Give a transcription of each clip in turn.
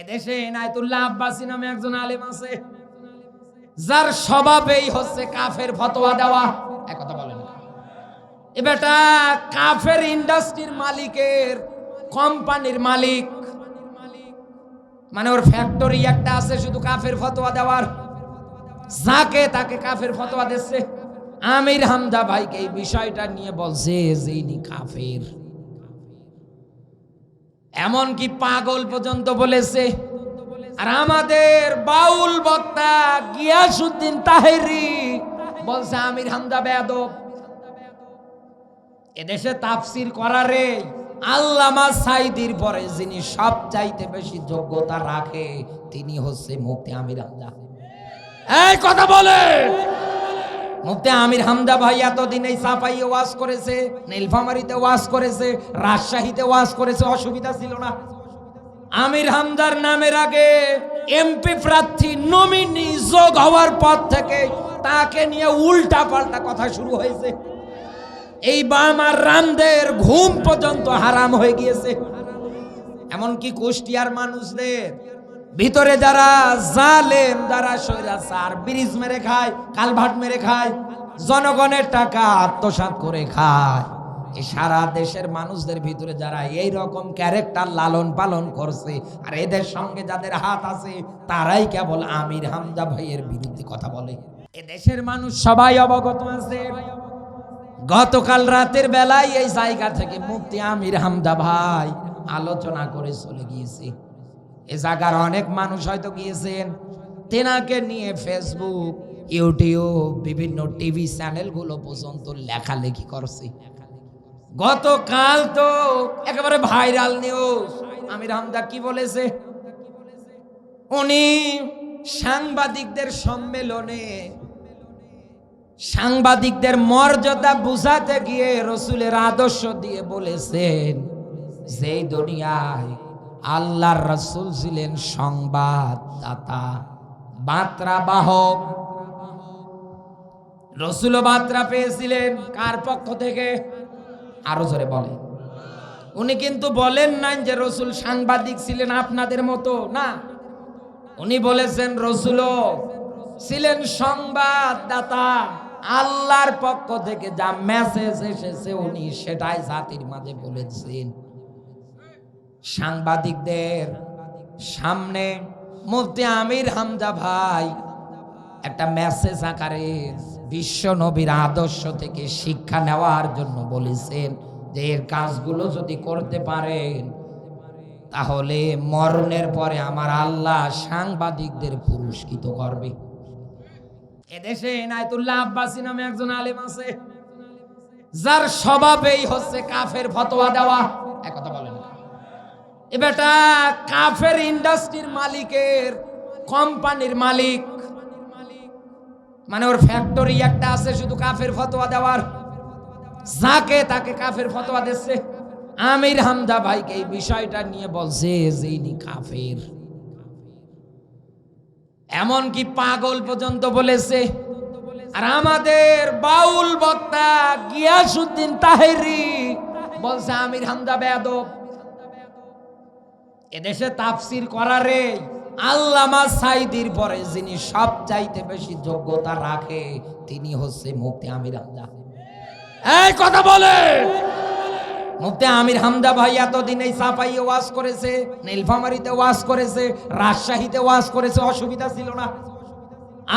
এদেশে এনায়তুল্লাহ আব্বাসী নামে একজন আলেম আছে, যার স্বভাবেই হচ্ছে কাফের ফতোয়া দেওয়া। এক কথা বলেন। এ বেটা কাফের ইন্ডাস্ট্রির মালিকের কোম্পানির মালিক। মানে ওর ফ্যাক্টরি একটা আছে শুধু কাফের ফতোয়া দেওয়ার। যাকে তাকে কাফের ফতোয়া দিচ্ছে। আমির হামদা ভাইকে এই বিষয়টা নিয়ে বলছে যে ইনি কাফের। এমন কি পাগল পর্যন্ত বলেছে, আর আমাদের বাউল বক্তা গিয়াসুদ্দিন তাহেরি বলছে, আমির হামদা বেয়াদব। এদেশে তাফসির করারে আল্লামা সাইদির পরে যিনি সব চাইতে বেশি যোগ্যতা রাখে, তিনি হচ্ছে মুক্তি আমির হামদা এই কথা বলে মুফতি আমির হামদা ভাই এতদিন এই সাফাই ওয়াজ করেছে, নীলফামারিতে ওয়াজ করেছে, রাজশাহীতে ওয়াজ করেছে, অসুবিধা ছিল না। আমির হামদার নামের আগে এমপি প্রার্থী নমিনি যোগ হওয়ার পর থেকে তাকে নিয়ে উল্টা পাল্টা কথা শুরু হয়েছে। এই বাম আর রামদের ঘুম পর্যন্ত হারাম হয়ে গিয়েছে। এমনকি কুষ্টিয়ার মানুষদের ভিতরে যারা জালেম, যারা সৈরাচার ব্রিজ মেরে খায় কালভাট মেরে খায়, জনগণের টাকা আত্মসাৎ করে খায়। সারা দেশের মানুষদের ভিতরে যারা এই রকম ক্যারেক্টার লালন পালন করছে, আর এদের সঙ্গে যাদের হাত আছে, তারাই কেবল আমির হামজা ভাইয়ের বিরুদ্ধে কথা বলে। এ দেশের মানুষ সবাই অবগত আছে। গতকাল রাতের বেলায় এই জায়গা থেকে মুক্তি আমির হামদা ভাই আলোচনা করে চলে গিয়েছে। এ জায়গার অনেক মানুষ হয়তো গিয়েছেন। তেনাকে নিয়ে ফেসবুক ইউটিউব বিভিন্ন টিভি চ্যানেলগুলো পর্যন্ত লেখালেখি করছে। গতকাল তো একেবারে ভাইরাল নিউজ। আমির হামদা কি বলেছে? উনি সাংবাদিকদের সম্মেলনে সাংবাদিকদের মর্যাদা বুঝাতে গিয়ে রসুলের আদর্শ দিয়ে বলেছেন, যেই দুনিয়ায় আল্লাহর রসুল ছিলেন সংবাদদাতা। বার্তা বাহক। রসুল বার্তা পেয়েছিলেন। কার পক্ষ থেকে? আরও জোরে বলে উনি কিন্তু বলেন নাই যে রসুল সাংবাদিক ছিলেন আপনাদের মতো, না। উনি বলেছেন রসুলও ছিলেন সংবাদদাতা। আল্লাহর পক্ষ থেকে যা মেসেজ এসেছে উনি সেটাই জাতির মাঝে বলেছেন। সাংবাদিকদের সামনে, মুফতি আমির হামজা ভাই একটা মেসেজ আকারে বিশ্ব নবীর আদর্শ থেকে শিক্ষা নেওয়ার জন্য বলেছেন যে এর কাজগুলো যদি করতে পারেন, তাহলে মরণের পরে আমার আল্লাহ সাংবাদিকদের পুরস্কৃত করবে। এদেশে এনায়তুল্লাহ আব্বাসী নামে একজন আলেম আছে, যার স্বভাবেই হচ্ছে কাফের ফতোয়া দেওয়া। এক কথা বলেন এ বেটা কাফের ইন্ডাস্ট্রির মালিকের কোম্পানির মালিক। মানে ওর ফ্যাক্টরি একটা আছে, শুধু কাফের ফতোয়া দেওয়ার। যাকে তাকে কাফের ফতোয়া দিচ্ছে। আমির হামদা ভাইকে এই বিষয়টা নিয়ে বলছে যে ইনি কাফের। এমন কি পাগল পর্যন্ত বলেছে, আর আমাদের বাউল বক্তা গিয়াসুদ্দিন তাহেরি বলছে, আমির হামদা বেয়াদব। এদেশে তাফসির করারে আল্লামা সাইদির পরে যিনি সব চাইতে বেশি যোগ্যতা রাখে, তিনি হচ্ছে মুফতি আমির হামদা এই কথা বলে। মুফতি আমির হামদা ভাই এতদিন এই সাফাই ওয়াজ করেছে, নীলফামারিতে ওয়াজ করেছে, রাজশাহীতে ওয়াজ করেছে, অসুবিধা ছিল না।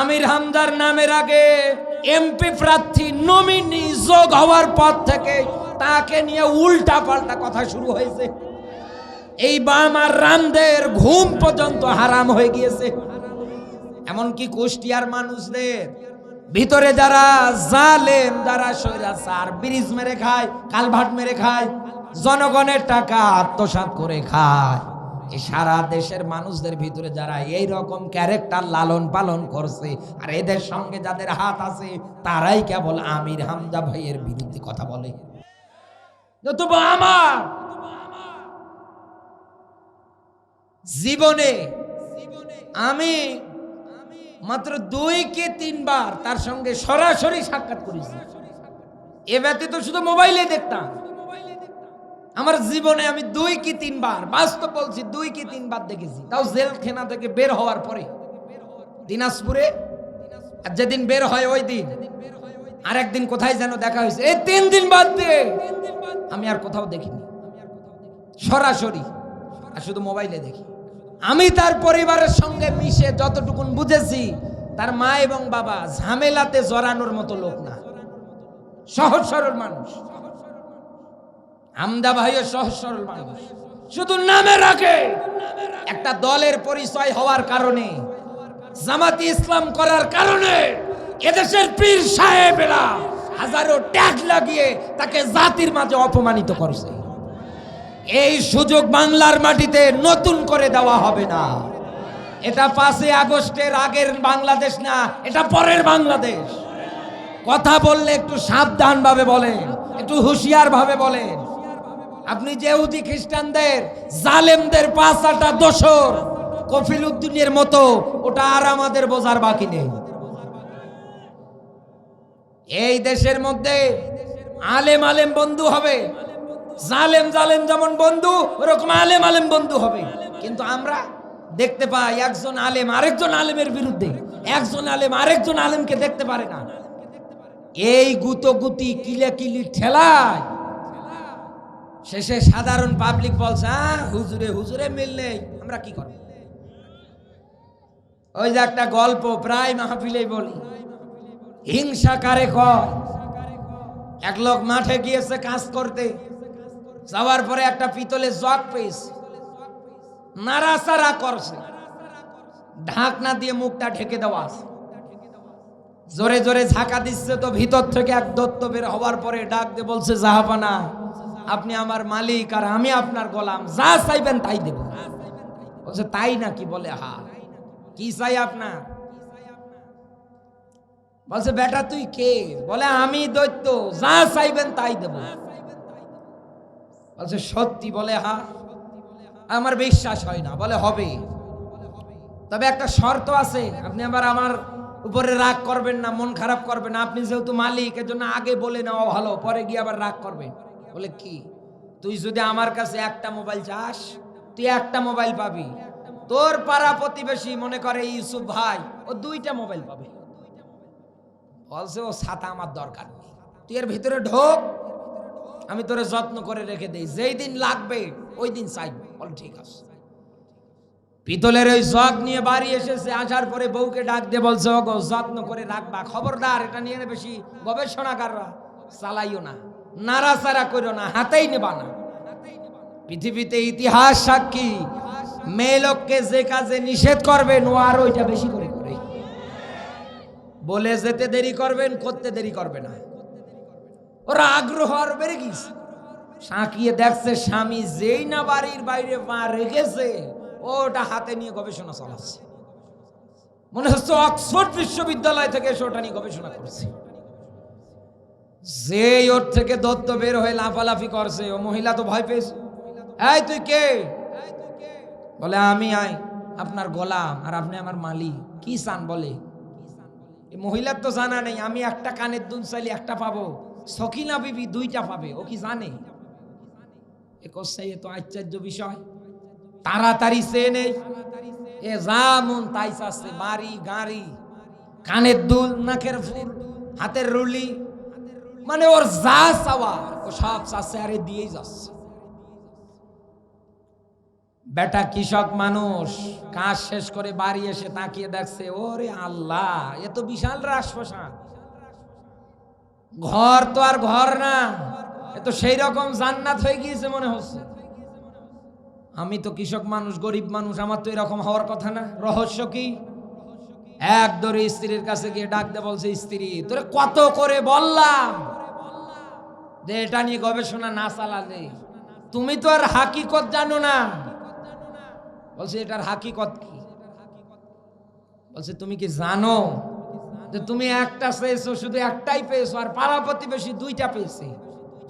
আমির হামদার নামের আগে এমপি প্রার্থী নমিনি যোগ হওয়ার পর থেকে তাকে নিয়ে উল্টা পাল্টা কথা শুরু হয়েছে। এই বাম আর রামদের ঘুম পর্যন্ত হারাম হয়ে গিয়েছে। এমনকি কুষ্টিয়ার মানুষদের ভিতরে যারা জালেম, যারা সৈরাচার ব্রিজ মেরে খায় কালভাট মেরে খায়, জনগণের টাকা আত্মসাৎ করে খায়। সারা দেশের মানুষদের ভিতরে যারা এই রকম ক্যারেক্টার লালন পালন করছে, আর এদের সঙ্গে যাদের হাত আছে, তারাই কেবল আমির হামজা ভাইয়ের বিরুদ্ধে কথা বলে। আমার জীবনে আমি মাত্র দুই কি তিনবার তার সঙ্গে সরাসরি সাক্ষাৎ করেছি। এ ব্যতীত শুধু মোবাইলে দেখতাম। আমার জীবনে আমি দুই কি তিনবার, বাস্তব বলছি দুই কি তিনবার দেখেছি। তাও জেলখানা থেকে বের হওয়ার পরে। দিনাজপুরে আর যেদিন বের হয় ওই দিন। আর একদিন কোথায় যেন দেখা হয়েছে। এই তিন দিন বাদ দিয়ে আমি আর কোথাও দেখিনি। সরাসরি। আর শুধু মোবাইলে দেখি। আমি তার পরিবারের সঙ্গে মিশে যতটুকুন বুঝেছি, তার মা এবং বাবা ঝামেলাতে জড়ানোর মতো লোক না। সহজ সরল মানুষ। আমদা ভাইও সহজ সরল মানুষ। শুধু নামে রাখে। একটা দলের পরিচয় হওয়ার কারণে, জামাতি ইসলাম করার কারণে এদেশের পীর সাহেবেরা হাজারো ট্যাগ লাগিয়ে তাকে জাতির মাঝে অপমানিত করছে। এই সুযোগ বাংলার মাটিতে নতুন করে দেওয়া হবে না। এটা পাঁচই আগস্টের আগের বাংলাদেশ না, এটা পরের বাংলাদেশ। কথা বললে একটু সাবধান ভাবে বলেন, একটু হুঁশিয়ার ভাবে বলেন। আপনি যেহুদি খ্রিস্টানদের, জালেমদের পাঁচাটা দোসর কফিল উদ্দিনের মতো, ওটা আর আমাদের বোঝার বাকি নেই। এই দেশের মধ্যে আলেম আলেম বন্ধু হবে। জালেম জালেম যেমন বন্ধু ওরকম আলেম আলেম বন্ধু হবে। কিন্তু আমরা দেখতে পাই একজন আলেম আরেকজন আলেমের বিরুদ্ধে। একজন আলেম আরেকজন আলেমকে দেখতে পারে না। এই গুতো গুতি কিলে কিলি ঠেলায়। শেষে সাধারণ পাবলিক বলছে "আহ, হুজুরে হুজুরে মিল নেই। আমরা কি করব? ওই যে একটা গল্প প্রায় মাহফিলেই বলি। হিংসা কারে কয়? এক লোক মাঠে গিয়েছে কাজ করতে। যাওয়ার পরে একটা পিতলে জগ পেয়েছে। নাড়াচাড়া করছে। ঢাকনা দিয়ে মুখটা ঢেকে দেওয়া আছে। জোরে জোরে ঝাঁকা দিচ্ছে তো ভিতর থেকে এক দত্ত বের হওয়ার পরে ডাক দিয়ে বলছে, জাহাপানা, আপনি আমার মালিক আর আমি আপনার গোলাম। যা চাইবেন তাই দেব। বলছে, তাই নাকি? বলে, হা, কি চাই আপনার? বলছে, বেটা, তুই কে? বলে, আমি দৈত্য, যা চাইবেন তাই দেব। বলছে, সত্যি বলে, হা? আমার বিশ্বাস হয় না, বলে, হবে। তবে একটা শর্ত আছে, আপনি আবার আমার উপরে রাগ করবেন না, মন খারাপ করবেন না। আপনি যেহেতু মালিক জন্য আগে বলে নেওয়া ভালো, পরে গিয়ে আবার রাগ করবেন। বলে, কি? তুই যদি আমার কাছে একটা মোবাইল চাস, তুই একটা মোবাইল পাবি। তোর পাড়া প্রতিবেশী মনে করে ইউসুফ ভাই, ও দুইটা মোবাইল পাবে। বলছে, ও ছাতা আমার দরকার নেই। তুই এর ভিতরে ঢোক। আমি তোরে যত্ন করে রেখে দেই। যেই দিন লাগবে, ওই দিন চাইব বল ঠিক আছে। পিতলের ওই জগ নিয়ে বাড়ি এসেছে, আসার পরে বউকে ডাক দিয়ে বলছে গো যত্ন করে রাখবা। খবরদার, এটা নিয়ে বেশি গবেষণাকাররা চালাইও না, নাড়াচাড়া করো না, হাতেই নেবা না। পৃথিবীতে ইতিহাস সাক্ষী, মেয়ে লোককে যে কাজে নিষেধ করবেন, ও আর ওইটা বেশি করে করে। বলে যেতে দেরি করবেন, করতে দেরি করবে না। ওরা আগ্রহ আর বেড়ে গেছে সাঁকিয়ে দেখছে স্বামী যেই না বাড়ির বাইরে পা রেখেছে, ওটা হাতে নিয়ে গবেষণা চালাচ্ছে। মনে হচ্ছে অক্সফোর্ড বিশ্ববিদ্যালয় থেকে এসে ওটা নিয়ে গবেষণা করছে। যে ওর থেকে দত্ত বের হয়ে লাফালাফি করছে, ও মহিলা তো ভয় পেয়েছে। এই তুই কে? বলে, আমি আই, আপনার গোলাম আর আপনি আমার মালিক। কি চান বলে? মহিলার তো জানা নেই, আমি একটা কানের দুল চাইলে একটা পাবো। সখিনা বিবি দুইটা পাবে, ও কি জানে? এ আশ্চর্য বিষয়। তাড়াতাড়ি সে নেই এ যা মন তাই চাচ্ছে, বাড়ি, গাড়ি, কানের দুল, নাকের ফুল, হাতের রুলি। মানে ওর যা চাওয়া, ও সব চাচ্ছে, আরে দিয়েই যাচ্ছে। বেটা কৃষক মানুষ, কাজ শেষ করে বাড়ি এসে তাকিয়ে দেখছে, ওরে আল্লাহ, এ তো বিশাল রাজপ্রসাদ। ঘর তো আর ঘর না। তো সেই রকম জান্নাত হয়ে গিয়েছে মনে হচ্ছে। আমি তো কৃষক মানুষ, গরিব মানুষ, আমার তো এরকম হওয়ার কথা না। রহস্য কি? এক ধরে স্ত্রীর কাছে গিয়ে ডাকতে বলছে, স্ত্রী, তোরে কত করে বললাম? যে এটা নিয়ে গবেষণা না চালালে। তুমি তো আর হাকিকত জানো না। বলছে, এটার হাকিকত কি? বলছে, তুমি কি জানো যে তুমি একটা পেয়েছ, শুধু একটাই পেয়েছ, আর পাড়া প্রতিবেশী দুইটা পেয়েছে।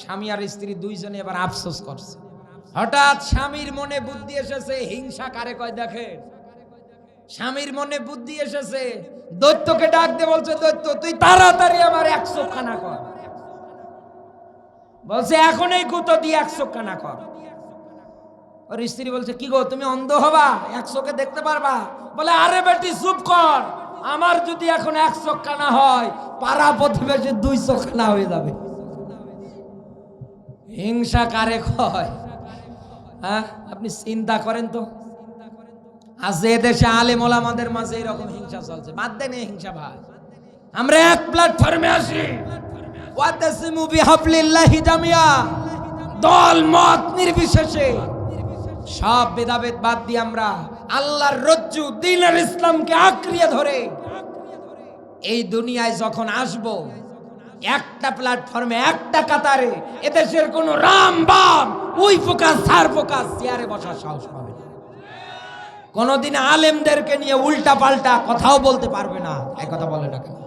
স্বামী আর স্ত্রী দুইজনে এবার আফসোস করছে। হঠাৎ স্বামীর মনে বুদ্ধি এসেছে, হিংসা কারে কয় দেখে স্বামীর মনে বুদ্ধি এসেছে, দৈত্যকে ডাক দে বলছে, দৈত্য, তুই তাড়াতাড়ি আমার একশো খানা কর। বলছে, এখন এই গুতো দিয়ে একশো খানা কর। ওর স্ত্রী বলছে, কি গো, তুমি অন্ধ হবা? একশোকে দেখতে পারবা? বলে, আরে বেটি, চুপ কর। আমার যদি এখন একশো কানা হয় পাড়া প্রতিবেশী দুইশো কানা হয়ে যাবে। হিংসা কারে কয়? হ্যাঁ আপনি চিন্তা করেন তো। আজ এ দেশে আলেম ওলামাদের মাঝে এরকম হিংসা চলছে, বাদ দেন এই হিংসা ভাই। আমরা এক প্ল্যাটফর্মে আসি ওয়াতাসিমু বিহাবলিল্লাহি জামিয়া। দল মত নির্বিশেষে। সব ভেদাভেদ বাদ দিয়ে আমরা আল্লাহর রজ্জু দিনের ইসলামকে আঁকড়িয়ে ধরে। এই দুনিয়ায় যখন আসব, একটা প্ল্যাটফর্মে একটা কাতারে, এদেশের কোন রাম বাম, উই ফোকাস সার ফোকাস, চেয়ারে বসার সাহস পাবে কোনোদিন আলেমদেরকে নিয়ে উল্টা পাল্টা কথাও বলতে পারবে না। এই কথা বলে না কেন?